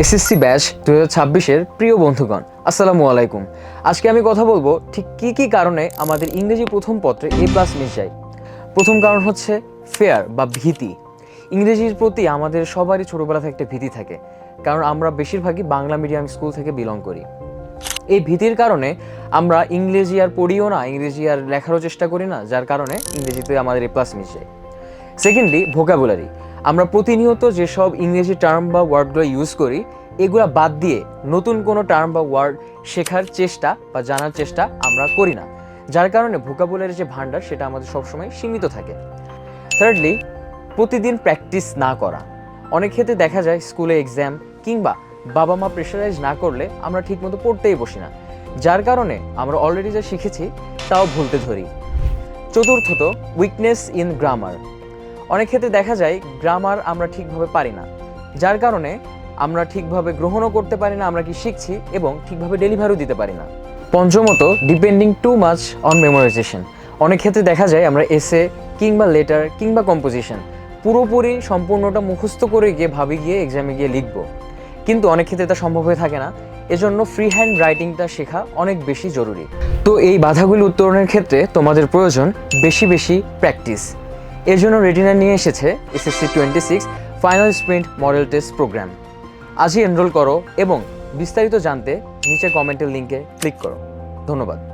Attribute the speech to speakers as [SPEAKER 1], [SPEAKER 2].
[SPEAKER 1] SSC batch দু হাজার প্রিয় বন্ধুগণ, আসসালামু আলাইকুম। আজকে আমি কথা বলব ঠিক কী কী কারণে আমাদের ইংরেজি প্রথম পত্রে এ প্লাস মিস যায়। প্রথম কারণ হচ্ছে ফেয়ার বা ভীতি। ইংরেজির প্রতি আমাদের সবারই ছোটোবেলা থেকে একটা ভীতি থাকে, কারণ আমরা বেশিরভাগই বাংলা মিডিয়াম স্কুল থেকে বিলং করি। এই ভীতির কারণে আমরা ইংরেজি আর পড়িও না, ইংরেজি আর লেখারও চেষ্টা করি না, যার কারণে ইংরেজিতে আমাদের এ প্লাস মিস যায়। সেকেন্ডলি ভোকাবুলারি আমরা প্রতিনিয়ত যেসব ইংরেজি টার্ম বা ওয়ার্ডগুলো ইউজ করি, এগুলো বাদ দিয়ে নতুন কোনো টার্ম বা ওয়ার্ড শেখার চেষ্টা বা জানার চেষ্টা আমরা করি না। যার কারণে ভোকাবুলারি যে ভান্ডার সেটা আমাদের সবসময় সীমিত থাকে। থার্ডলি প্রতিদিন প্র্যাকটিস না করা। অনেক ক্ষেত্রে দেখা যায় স্কুলে এক্সাম কিংবা বাবা মা প্রেশারাইজ না করলে আমরা ঠিকমতো পড়তেই বসি না। যার কারণে আমরা অলরেডি যা শিখেছি, তাও ভুলতে ধরি। চতুর্থত উইকনেস ইন গ্রামার অনেক ক্ষেত্রে দেখা যায় গ্রামার আমরা ঠিকভাবে পারি না, যার কারণে আমরা ঠিকভাবে গ্রহণও করতে পারি না, আমরা কি শিখছি এবং ঠিকভাবে ডেলিভারিও দিতে পারি না। পঞ্চমত depending too much on memorization অনেক ক্ষেত্রে দেখা যায় আমরা এসে কিংবা লেটার কিংবা কম্পোজিশন পুরোপুরি সম্পূর্ণটা মুখস্থ করে গিয়ে ভাবি গিয়ে এক্সামে গিয়ে লিখব। কিন্তু অনেক ক্ষেত্রে তা সম্ভব হয়ে থাকে না। এজন্য ফ্রি হ্যান্ড রাইটিংটা শেখা অনেক বেশি জরুরি। তো এই বাধাগুলি উত্তরণের ক্ষেত্রে তোমাদের প্রয়োজন বেশি বেশি প্র্যাকটিস এর জন্য রেটিনা নিয়ে এসেছে SSC twenty six final sprint model test program আজই এনরোল করো এবং বিস্তারিত জানতে নিচে কমেন্টের লিঙ্কে ক্লিক করো। ধন্যবাদ।